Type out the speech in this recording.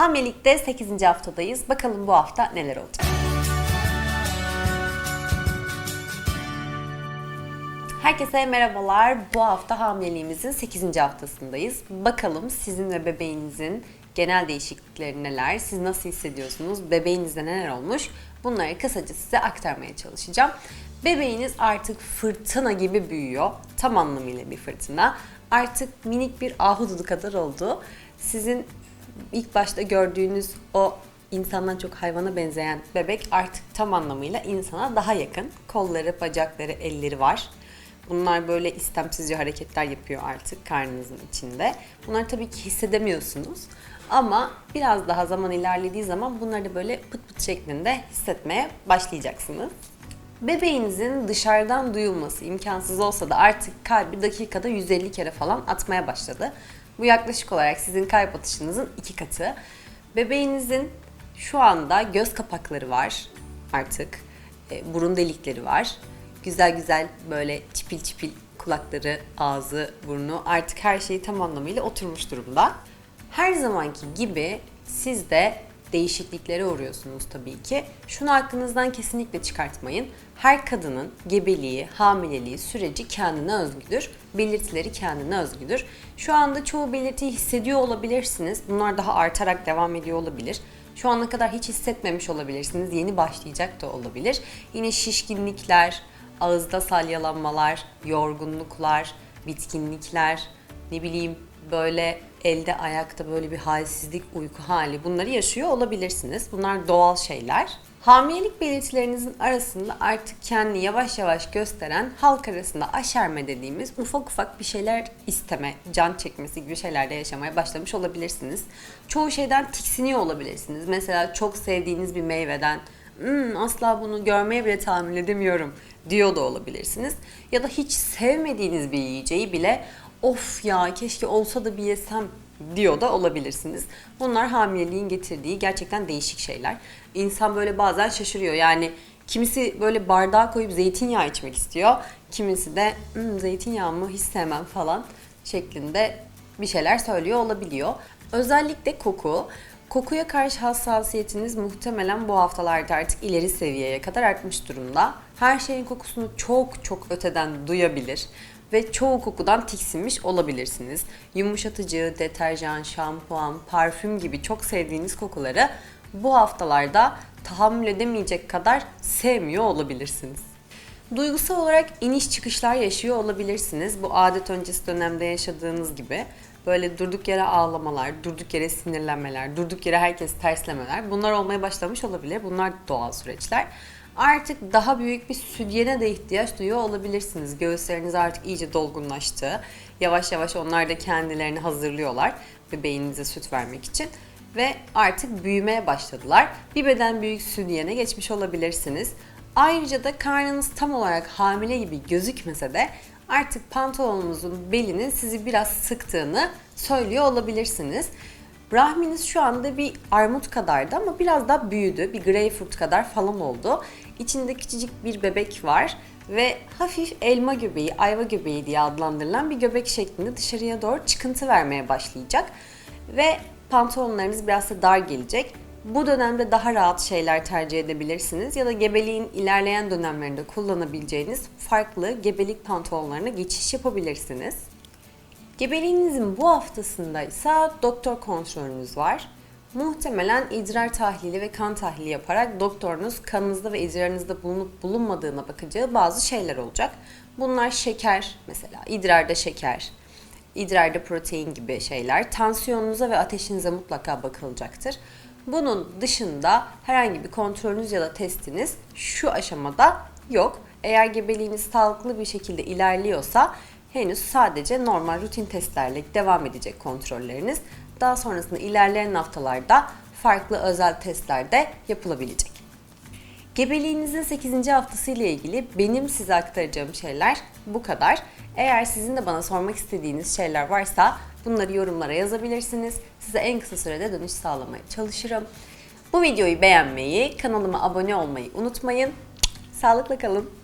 Hamilelikte 8. haftadayız. Bakalım bu hafta neler olacak. Herkese merhabalar. Bu hafta hamileliğimizin 8. haftasındayız. Bakalım sizin ve bebeğinizin genel değişiklikleri neler? Siz nasıl hissediyorsunuz? Bebeğinizde neler olmuş? Bunları kısaca size aktarmaya çalışacağım. Bebeğiniz artık fırtına gibi büyüyor. Tam anlamıyla bir fırtına. Artık minik bir ahududu kadar oldu. Sizin ilk başta gördüğünüz o insandan çok hayvana benzeyen bebek artık tam anlamıyla insana daha yakın. Kolları, bacakları, elleri var. Bunlar böyle istemsizce hareketler yapıyor artık karnınızın içinde. Bunları tabii ki hissedemiyorsunuz. Ama biraz daha zaman ilerlediği zaman bunları da böyle pıt pıt şeklinde hissetmeye başlayacaksınız. Bebeğinizin dışarıdan duyulması imkansız olsa da artık kalbi dakikada 150 kere falan atmaya başladı. Bu yaklaşık olarak sizin kalp atışınızın iki katı. Bebeğinizin şu anda göz kapakları var artık. E, burun delikleri var. Güzel güzel böyle çipil çipil kulakları, ağzı, burnu artık her şeyi tam anlamıyla oturmuş durumda. Her zamanki gibi siz de değişikliklere uğruyorsunuz tabii ki. Şunu aklınızdan kesinlikle çıkartmayın. Her kadının gebeliği, hamileliği süreci kendine özgüdür. Belirtileri kendine özgüdür. Şu anda çoğu belirtiyi hissediyor olabilirsiniz. Bunlar daha artarak devam ediyor olabilir. Şu ana kadar hiç hissetmemiş olabilirsiniz. Yeni başlayacak da olabilir. Yine şişkinlikler, ağızda salyalanmalar, yorgunluklar, bitkinlikler, ne bileyim böyle elde ayakta böyle bir halsizlik, uyku hali bunları yaşıyor olabilirsiniz. Bunlar doğal şeyler. Hamilelik belirtilerinizin arasında artık kendini yavaş yavaş gösteren halk arasında aşerme dediğimiz ufak ufak bir şeyler isteme, can çekmesi gibi şeylerle yaşamaya başlamış olabilirsiniz. Çoğu şeyden tiksiniyor olabilirsiniz. Mesela çok sevdiğiniz bir meyveden "Hmm, asla bunu görmeye bile tahammül edemiyorum diyor da olabilirsiniz. Ya da hiç sevmediğiniz bir yiyeceği bile of ya keşke olsa da bir yesem diyor da olabilirsiniz. Bunlar hamileliğin getirdiği gerçekten değişik şeyler. İnsan böyle bazen şaşırıyor. Yani kimisi böyle bardağa koyup zeytinyağı içmek istiyor. Kimisi de "Hmm, zeytinyağı mı hiç sevmem falan şeklinde bir şeyler söylüyor olabiliyor. Özellikle koku. Kokuya karşı hassasiyetiniz muhtemelen bu haftalarda artık ileri seviyeye kadar artmış durumda. Her şeyin kokusunu çok çok öteden duyabilir ve çoğu kokudan tiksinmiş olabilirsiniz. Yumuşatıcı, deterjan, şampuan, parfüm gibi çok sevdiğiniz kokuları bu haftalarda tahammül edemeyecek kadar sevmiyor olabilirsiniz. Duygusal olarak iniş çıkışlar yaşıyor olabilirsiniz. Bu adet öncesi dönemde yaşadığınız gibi. Böyle durduk yere ağlamalar, durduk yere sinirlenmeler, durduk yere herkes terslemeler bunlar olmaya başlamış olabilir. Bunlar doğal süreçler. Artık daha büyük bir sütyene de ihtiyaç duyuyor olabilirsiniz. Göğüsleriniz artık iyice dolgunlaştı. Yavaş yavaş onlar da kendilerini hazırlıyorlar bebeğinize süt vermek için ve artık büyümeye başladılar. Bir beden büyük sütyene geçmiş olabilirsiniz. Ayrıca da karnınız tam olarak hamile gibi gözükmese de artık pantolonunuzun belinin sizi biraz sıktığını söylüyor olabilirsiniz. Rahminiz şu anda bir armut kadardı ama biraz daha büyüdü. Bir greyfurt kadar falan oldu. İçinde küçücük bir bebek var ve hafif elma göbeği, ayva göbeği diye adlandırılan bir göbek şeklinde dışarıya doğru çıkıntı vermeye başlayacak. Ve pantolonlarınız biraz da dar gelecek. Bu dönemde daha rahat şeyler tercih edebilirsiniz ya da gebeliğin ilerleyen dönemlerinde kullanabileceğiniz farklı gebelik pantolonlarına geçiş yapabilirsiniz. Gebeliğinizin bu haftasında ise doktor kontrolünüz var. Muhtemelen idrar tahlili ve kan tahlili yaparak doktorunuz kanınızda ve idrarınızda bulunup bulunmadığına bakacağı bazı şeyler olacak. Bunlar şeker mesela, idrarda şeker, idrarda protein gibi şeyler. Tansiyonunuza ve ateşinize mutlaka bakılacaktır. Bunun dışında herhangi bir kontrolünüz ya da testiniz şu aşamada yok. Eğer gebeliğiniz sağlıklı bir şekilde ilerliyorsa henüz sadece normal rutin testlerle devam edecek kontrolleriniz. Daha sonrasında ilerleyen haftalarda farklı özel testler de yapılabilecek. Gebeliğinizin 8. haftası ile ilgili benim size aktaracağım şeyler bu kadar. Eğer sizin de bana sormak istediğiniz şeyler varsa bunları yorumlara yazabilirsiniz. Size en kısa sürede dönüş sağlamaya çalışırım. Bu videoyu beğenmeyi, kanalıma abone olmayı unutmayın. Sağlıkla kalın.